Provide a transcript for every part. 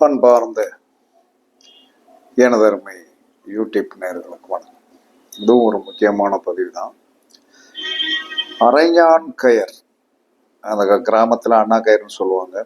பண்பார்ந்த எனதருமை யூடியூப் நேர்களுக்கு வணக்கம். இதுவும் ஒரு முக்கியமான பதிவு தான் அரைஞான் கயர் அந்த கிராமத்தில் அண்ணா கயிறுன்னு சொல்லுவாங்க.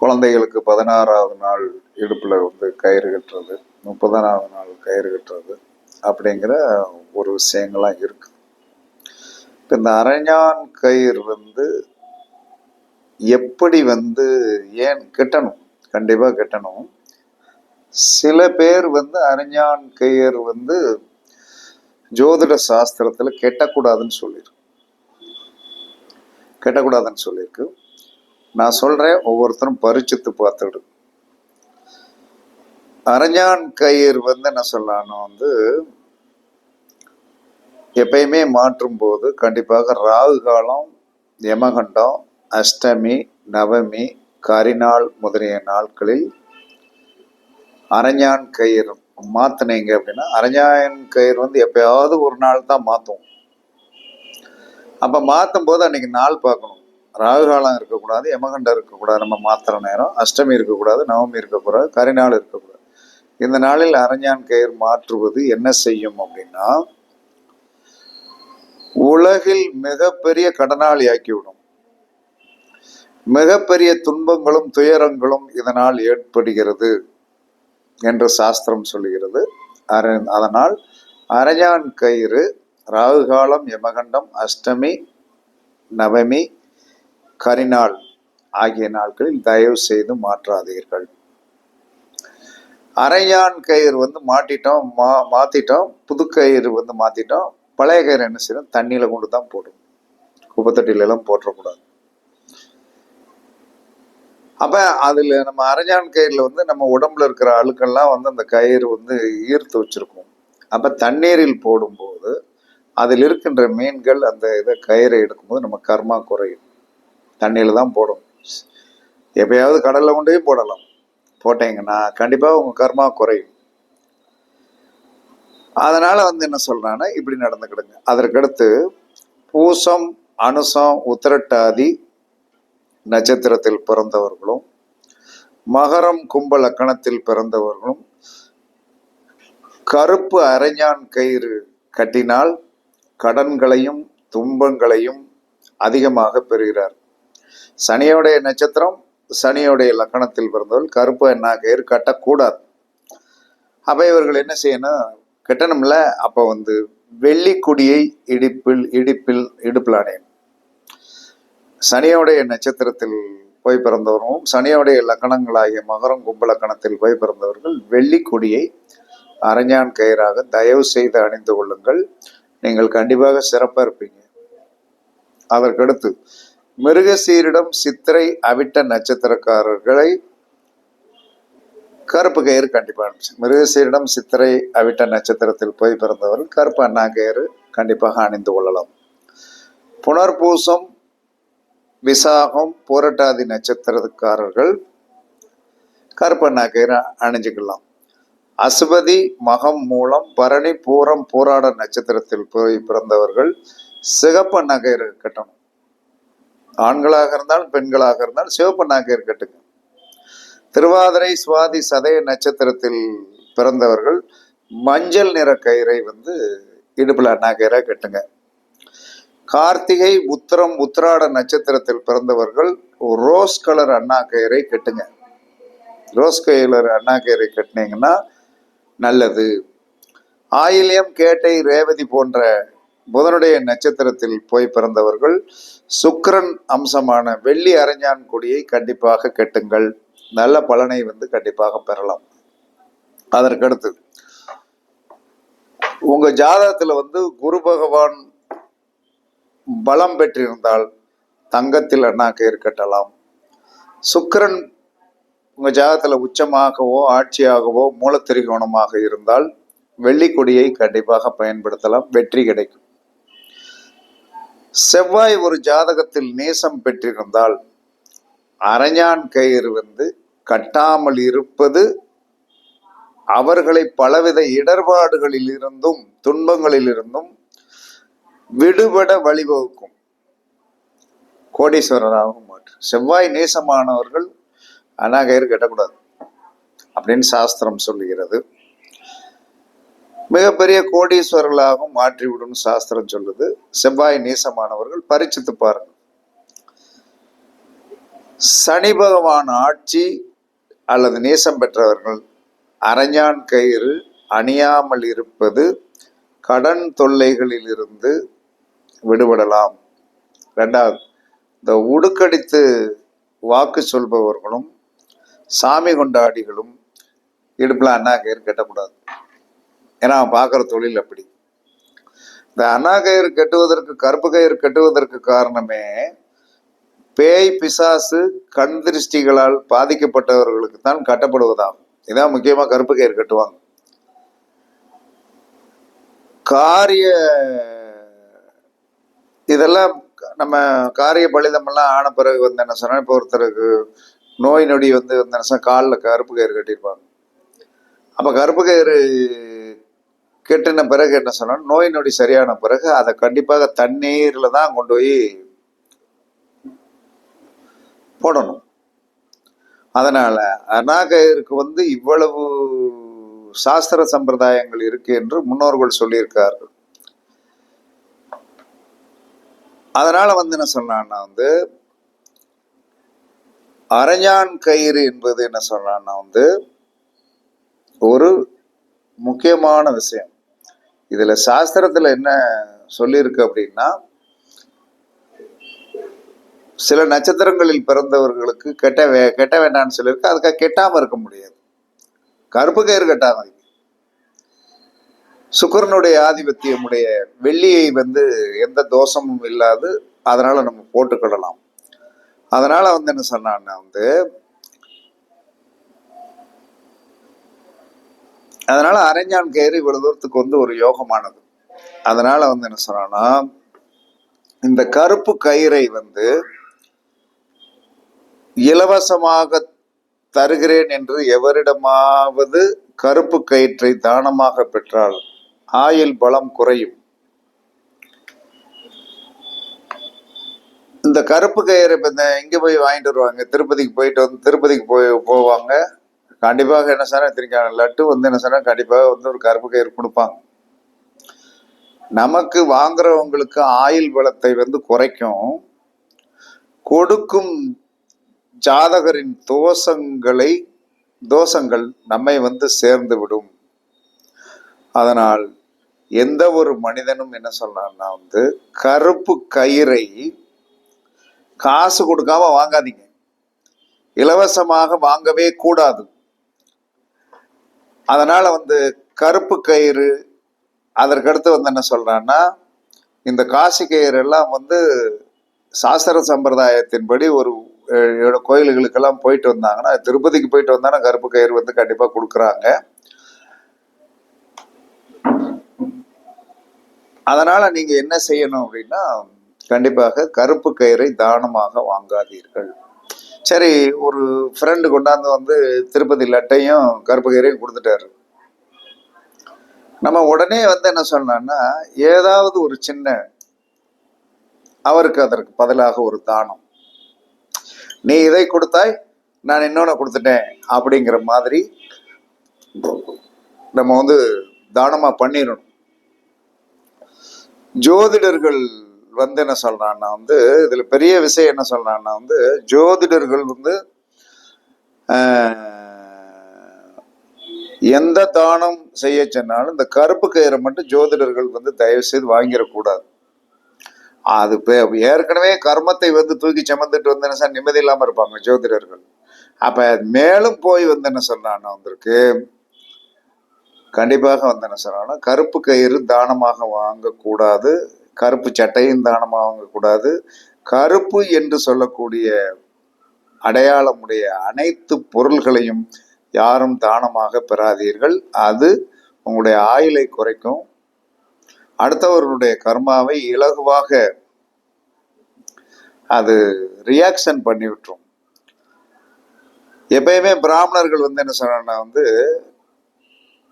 குழந்தைகளுக்கு பதினாறாவது நாள் இடுப்பில் வந்து கயிறு கட்டுறது முப்பதானாவது நாள் கயிறு கட்டுறது அப்படிங்கிற ஒரு விஷயங்கள்லாம் இருக்குது இப்போ இந்த அரைஞான் கயிறு வந்து எப்படி வந்து ஏன் கட்டணும்? கண்டிப்பாக கட்டணும். சில பேர் வந்து அறிஞான் கையர் வந்து ஜோதிட சாஸ்திரத்தில் கெட்டக்கூடாதுன்னு சொல்லியிருக்கு. கெட்டக்கூடாதுன்னு சொல்லியிருக்கு. நான் சொல்கிறேன் ஒவ்வொருத்தரும் பரிச்சித்து பார்த்துடு அரஞ்சான் கயிர் வந்து என்ன சொல்லணும் வந்து எப்பயுமே மாற்றும் போது கண்டிப்பாக ராகு காலம் யமகண்டம் அஷ்டமி நவமி கரிநாள் முதலிய நாட்களில் அரஞ்சான் கயிறு மாத்தினீங்க அப்படின்னா அரஞ்சான் கயிறு வந்து எப்பயாவது ஒரு நாள் தான் மாற்றுவோம் அப்போ மாற்றும் போது அன்னைக்கு நாள் பார்க்கணும். ராகு காலம் இருக்கக்கூடாது யமகண்டம் இருக்கக்கூடாது நம்ம மாத்திர நேரம். அஷ்டமி இருக்கக்கூடாது நவமி இருக்கக்கூடாது கரிநாள் இருக்கக்கூடாது. இந்த நாளில் அரஞ்சான் கயிறு மாற்றுவது என்ன செய்யும் அப்படின்னா உலகில் மிகப்பெரிய கடனாளி ஆக்கிவிடும் மிகப்பெரிய துன்பங்களும் துயரங்களும் இதனால் ஏற்படுகிறது என்று சாஸ்திரம் சொல்லுகிறது. அதனால் அரஞ்சான் கயிறு ராகுகாலம் யமகண்டம் அஷ்டமி நவமி கரிநாள் ஆகிய நாட்களில் தயவு செய்து மாற்றாதீர்கள். அரையான் கயிறு வந்து மாட்டிட்டோம் மா மாத்திட்டோம் புது கயிறு வந்து மாத்திட்டோம் பழைய கயிறு என்ன செய்யணும்? தண்ணியில கொண்டு தான் போடும் குப்பத்தொட்டில எல்லாம் போட்டுறக்கூடாது. அப்ப அதுல நம்ம அரஞ்சான் கயிறுல வந்து நம்ம உடம்புல இருக்கிற அழுக்கெல்லாம் வந்து அந்த கயிறு வந்து ஈர்த்து வச்சிருக்கும். அப்ப தண்ணீரில் போடும்போது அதில் இருக்கின்ற மீன்கள் அந்த இதை கயிறை எடுக்கும்போது நம்ம கர்மா குறையும். தண்ணியில தான் போடும் எப்பயாவது கடல்ல கொண்டு போய் போடலாம். போட்டீங்கன்னா கண்டிப்பா உங்க கர்மா குறையும். அதனால வந்து என்ன சொல்றான்னா இப்படி நடந்துக்கிடுங்க. அதற்கடுத்து பூசம் அனுசம் உத்திரட்டாதி நட்சத்திரத்தில் பிறந்தவர்களும் மகரம் கும்ப லக்கணத்தில் பிறந்தவர்களும் கருப்பு அரைஞான் கயிறு கட்டினால் கடன்களையும் துன்பங்களையும் அதிகமாக பெறுகிறார். சனியோடைய நட்சத்திரம் சனியோடைய லக்கணத்தில் பிறந்தவர்கள் கருப்பு என்ன கயிறு கட்டக்கூடாது. அப்போ இவர்கள் என்ன செய்யணும்? கட்டணும்ல? அப்போ வந்து வெள்ளிக்குடியை இடிப்பில் இடிப்பில் இடுப்பில் அடையணும் சனியோடைய நட்சத்திரத்தில் போய் பிறந்தவரும் சனியோடைய லக்கணங்களாகிய மகரம் கும்ப லக்கணத்தில் போய் பிறந்தவர்கள் வெள்ளிக்கொடியை அரஞ்சான் கயிறாக தயவு செய்து அணிந்து கொள்ளுங்கள். நீங்கள் கண்டிப்பாக சிறப்பாக இருப்பீங்க. அதற்கடுத்து மிருகசீரிடம் சித்திரை அவிட்ட நட்சத்திரக்காரர்களை கருப்பு கயிறு கண்டிப்பாக அனுப்பிச்சு மிருகசீரிடம் சித்திரை அவிட்ட நட்சத்திரத்தில் போய் பிறந்தவர்கள் கருப்பு அண்ணா கயிறு கண்டிப்பாக அணிந்து கொள்ளலாம். புனர்பூசம் விசாகம் போராட்டாதி நட்சத்திரக்காரர்கள் கருப்பண்ணா கயிறு அணிஞ்சுக்கலாம். அசுபதி மகம் மூலம் பரணி பூரம் போராட நட்சத்திரத்தில் போய் பிறந்தவர்கள். சிகப்பண்ணா நகையர் கட்டணும் ஆண்களாக இருந்தால் பெண்களாக இருந்தால் சிவப்பண்ணா கயிறு கட்டுங்க திருவாதிரை சுவாதி சதய நட்சத்திரத்தில் பிறந்தவர்கள். மஞ்சள் நிற கயிறை வந்து இடுப்புல நகையராக கட்டுங்க. கார்த்திகை உத்திரம் உத்திராட நட்சத்திரத்தில் பிறந்தவர்கள் ரோஸ் கலர் அண்ணா கயிறை கட்டுங்க. ரோஸ் கலர் அண்ணா கயிறை கட்டினீங்கன்னா நல்லது. ஆயில்யம் கேட்டை ரேவதி போன்ற புதனுடைய நட்சத்திரத்தில் போய் பிறந்தவர்கள் சுக்கரன் அம்சமான வெள்ளி அரஞ்சான் கொடியை கண்டிப்பாக கட்டுங்கள். நல்ல பலனை வந்து கண்டிப்பாக பெறலாம். அதற்கடுத்து உங்க ஜாதகத்துல வந்து குரு பகவான் பலம் பெற்றிருந்தால் தங்கத்தில் அண்ணா கயிறு கட்டலாம் சுக்கிரன் உங்க ஜாதகத்துல உச்சமாகவோ ஆட்சியாகவோ மூலத்திரிகோணமாக இருந்தால் வெள்ளிக்கொடியை கண்டிப்பாக பயன்படுத்தலாம். வெற்றி கிடைக்கும். செவ்வாய் ஒரு ஜாதகத்தில் நேசம் பெற்றிருந்தால் அரஞ்சான் கயிறு வந்து கட்டாமல் இருப்பது அவர்களை பலவித இடர்பாடுகளில் இருந்தும் துன்பங்களில் இருந்தும் விடுபட வழிவகுக்கும். கோடீஸ்வரராகவும் மாற்று. செவ்வாய் நேசமானவர்கள் அநாகயிறு கட்டக்கூடாது அப்படின்னு சாஸ்திரம் சொல்லுகிறது. மிகப்பெரிய கோடீஸ்வரர்களாகவும் மாற்றிவிடும் சாஸ்திரம் சொல்லுது. செவ்வாய் நீசமானவர்கள் பரிச்சித்து பாருங்கள். சனி பகவான் ஆட்சி அல்லது நேசம் பெற்றவர்கள் அரஞ்சான் கயிறு அணியாமல் இருப்பது கடன் தொல்லைகளிலிருந்து விடுபடலாம். ரெண்டாவது இந்த உடுக்கடித்து வாக்கு சொல்பவர்களும் சாமி கொண்டாடிகளும் இடுப்பில் அண்ணா கயிறு கட்டக்கூடாது. ஏன்னா அவன் பார்க்குற தொழில் அப்படி. இந்த அண்ணா கயிறு கட்டுவதற்கு கருப்பு கயிறு கட்டுவதற்கு காரணமே பேய் பிசாசு கண் திருஷ்டிகளால் பாதிக்கப்பட்டவர்களுக்கு தான் கட்டப்படுவதாகும். இதான் முக்கியமாக கருப்பு கயிறு கட்டுவாங்க. காரிய இதெல்லாம் நம்ம காரிய பலிதமெல்லாம் ஆன பிறகு வந்து என்ன சொன்னா இப்போ ஒருத்தருக்கு நோய் நொடி வந்து வந்து என்ன காலில் கருப்பு கயிறு கட்டியிருப்பாங்க. அப்போ கருப்பு கயிறு கெட்டின பிறகு என்ன சொன்னா நோய் நொடி சரியான பிறகு அதை கண்டிப்பாக தண்ணீரில் தான் கொண்டு போய் போடணும். அதனால அநாகருக்கு வந்து இவ்வளவு சாஸ்திர சம்பிரதாயங்கள் இருக்கு என்று முன்னோர்கள் சொல்லியிருக்கார்கள். அதனால வந்து என்ன சொன்னான்னா வந்து அரஞ்சான் கயிறு என்பது என்ன சொன்னான்னா வந்து ஒரு முக்கியமான விஷயம். இதில் சாஸ்திரத்துல என்ன சொல்லியிருக்கு அப்படின்னா சில நட்சத்திரங்களில் பிறந்தவர்களுக்கு கெட்ட வே கெட்ட வேண்டாம்னு சொல்லியிருக்கு அதுக்காக கெட்டாமல் இருக்க முடியாது. கருப்பு கயிறு கட்டாம சுக்கரனுடைய ஆதிபத்தியமுடைய வெள்ளியை வந்து எந்த தோஷமும் இல்லாது அதனால நம்ம போட்டுக்கிடலாம் அதனால வந்து என்ன சொன்னான்னா வந்து அதனால அரைஞ்சான் கயிறு இவ்வளவு தூரத்துக்கு வந்து ஒரு யோகமானது. அதனால வந்து என்ன சொன்னான்னா இந்த கருப்பு கயிறை வந்து இலவசமாக தருகிறேன் என்று எவரிடமாவது கருப்பு கயிற்றை தானமாக பெற்றால் ஆயில் பலம் குறையும். இந்த கருப்பு கயிறு இப்ப இந்த இங்க போய் வாங்கிட்டு வருவாங்க. திருப்பதிக்கு போயிட்டு வந்து திருப்பதிக்கு போய் போவாங்க. கண்டிப்பாக என்ன சொன்னா தெரியும்? லட்டு வந்து என்ன சொன்னா கண்டிப்பாக வந்து ஒரு கருப்பு கயிறு கொடுப்பாங்க. நமக்கு வாங்குறவங்களுக்கு ஆயில் பலத்தை வந்து குறைக்கும். கொடுக்கும் ஜாதகரின் தோஷங்களை தோஷங்கள் நம்மை வந்து சேர்ந்து விடும். அதனால் எந்த ஒரு மனிதனும் என்ன சொல்றான்னா வந்து கருப்பு கயிறை காசு கொடுக்காம வாங்காதீங்க. இலவசமாக வாங்கவே கூடாது. அதனால வந்து கருப்பு கயிறு அதற்கடுத்து வந்து என்ன சொல்றான்னா இந்த காசி கயிறு எல்லாம் வந்து சாஸ்திர சம்பிரதாயத்தின்படி ஒரு கோயில்களுக்கெல்லாம் போயிட்டு வந்தாங்கன்னா திருப்பதிக்கு போயிட்டு வந்தாங்கன்னா கருப்பு கயிறு வந்து கண்டிப்பாக கொடுக்குறாங்க. அதனால நீங்க என்ன செய்யணும் அப்படின்னா கண்டிப்பாக கருப்பு கயிறை தானமாக வாங்காதீர்கள். சரி ஒரு ஃப்ரெண்டு கொண்டாந்து வந்து திருப்பதி லட்டையும் கருப்பு கயிறையும் கொடுத்துட்டாரு. நம்ம உடனே வந்து என்ன சொன்னோம்னா ஏதாவது ஒரு சின்ன அவருக்கு அதற்கு பதிலாக ஒரு தானம். நீ இதை கொடுத்தாய் நான் இன்னொன்று கொடுத்துட்டேன் அப்படிங்கிற மாதிரி நம்ம வந்து தானமாக பண்ணிடணும். ஜோதிடர்கள் வந்து என்ன சொல்றான்னா வந்து இதுல பெரிய விஷயம் என்ன சொல்றான்னா வந்து ஜோதிடர்கள் வந்து எந்த தானம் செய்ய சொன்னாலும் இந்த கருப்பு கயிறை மட்டும் ஜோதிடர்கள் வந்து தயவு செய்து வாங்கிடக்கூடாது. அது ஏற்கனவே கர்மத்தை வந்து தூக்கி சுமந்துட்டு வந்து என்ன சார் நிம்மதி இல்லாம இருப்பாங்க ஜோதிடர்கள். அப்ப மேலும் போய் வந்து என்ன சொல்றான்னா வந்திருக்கு கண்டிப்பாக வந்து என்ன சொல்றாங்கன்னா கருப்பு கயிறு தானமாக வாங்கக்கூடாது கருப்பு சட்டையும் தானமாக வாங்கக்கூடாது. கருப்பு என்று சொல்லக்கூடிய அடையாளமுடைய அனைத்து பொருள்களையும் யாரும் தானமாக பெறாதீர்கள். அது உங்களுடைய ஆயுளை குறைக்கும். அடுத்தவர்களுடைய கர்மாவை இலகுவாக அது ரியாக்ஷன் பண்ணி விட்டுரும் எப்பயுமே பிராமணர்கள் வந்து என்ன சொல்றாங்கன்னா வந்து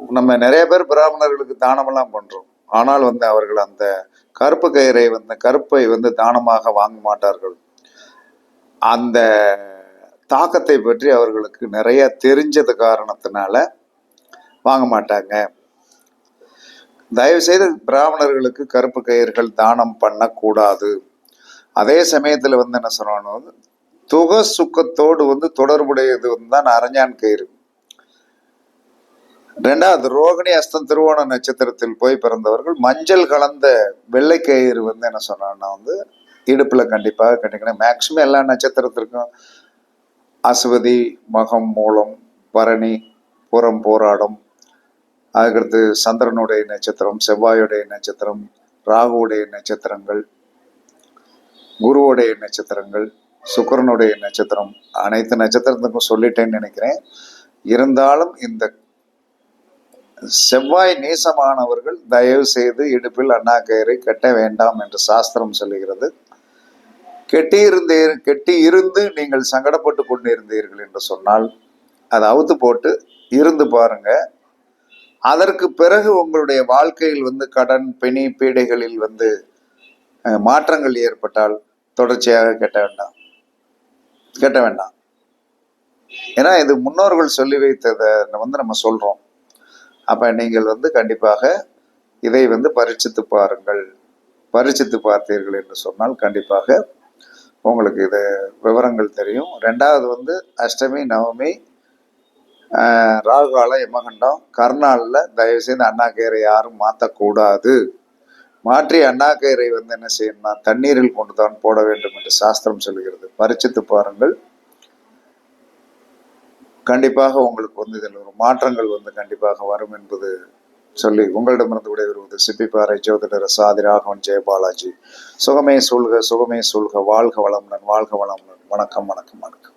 நம்ம நிறைய பேர் பிராமணர்களுக்கு தானமெல்லாம் பண்றோம். ஆனால் வந்து அவர்கள் அந்த கருப்பு கயிறை வந்து கருப்பை வந்து தானமாக வாங்க மாட்டார்கள். அந்த தாக்கத்தை பற்றி அவர்களுக்கு நிறைய தெரிஞ்சது காரணத்தினால வாங்க மாட்டாங்க. தயவு செய்து பிராமணர்களுக்கு கருப்பு கயிறுகள் தானம் பண்ணக்கூடாது. அதே சமயத்தில் வந்து என்ன சொல்லணும்? துக சுக்கத்தோடு வந்து தொடர்புடையது வந்து தான் அரஞ்சான் கயிறு. ரெண்டாவது ரோகிணி அஸ்தம் திருவோண நட்சத்திரத்தில் போய் பிறந்தவர்கள் மஞ்சள் கலந்த வெள்ளை கயிறு வந்து என்ன சொன்னான்னா வந்து இடுப்பில் கண்டிப்பாக கட்டிக்கணும். மேக்சிமம் எல்லா நட்சத்திரத்திற்கும் அசுவதி மகம் மூலம் பரணி புறம் போராடம் அதுக்கடுத்து சந்திரனுடைய நட்சத்திரம் செவ்வாயுடைய நட்சத்திரம் ராகுவுடைய நட்சத்திரங்கள் குருவுடைய நட்சத்திரங்கள் சுக்கரனுடைய நட்சத்திரம் அனைத்து நட்சத்திரத்துக்கும் சொல்லிட்டேன்னு நினைக்கிறேன். இருந்தாலும் இந்த செவ்வாய் நேசமானவர்கள் தயவு செய்து இடுப்பில் அண்ணாக்கயிறை கட்ட வேண்டாம் என்று சாஸ்திரம் சொல்லுகிறது. கெட்டியிருந்தீர் கெட்டி இருந்து நீங்கள் சங்கடப்பட்டு கொண்டிருந்தீர்கள் என்று சொன்னால் அதை அவுத்து போட்டு இருந்து பாருங்க. அதற்கு பிறகு உங்களுடைய வாழ்க்கையில் வந்து கடன் பிணி பீடைகளில் வந்து மாற்றங்கள் ஏற்பட்டால் தொடர்ச்சியாக கெட்ட வேண்டாம். கெட்ட வேண்டாம். ஏன்னா இது முன்னோர்கள் சொல்லி வைத்ததை வந்து நம்ம சொல்றோம். அப்போ நீங்கள் வந்து கண்டிப்பாக இதை வந்து பரிட்சித்து பாருங்கள். பரிட்சித்து பார்த்தீர்கள் என்று சொன்னால் கண்டிப்பாக உங்களுக்கு இது விவரங்கள் தெரியும். ரெண்டாவது வந்து அஷ்டமி நவமி ஆஹ், ராகுகாலம் யமகண்டம் கர்நாளில் தயவுசெய்து அண்ணாக்கயிறை யாரும் மாற்றக்கூடாது மாற்றி அண்ணாக்கயிறை வந்து என்ன செய்யணும்னா தண்ணீரில் கொண்டு தான் போட வேண்டும் என்று சாஸ்திரம் சொல்கிறது. பரிச்சித்து பாருங்கள். கண்டிப்பாக உங்களுக்கு வந்து இதில் ஒரு மாற்றங்கள் வந்து கண்டிப்பாக வரும் என்பது சொல்லி உங்களிடமிருந்து விடைபெறுவது சிப்பிப்பாறை ஜோதிடர் சாதி ராகவன் ஜெயபாலாஜி சுகமே சூழ்க சுகமே சூழ்க. வாழ்க வளமுடன் வாழ்க வளமுடன். வணக்கம் வணக்கம் வணக்கம்.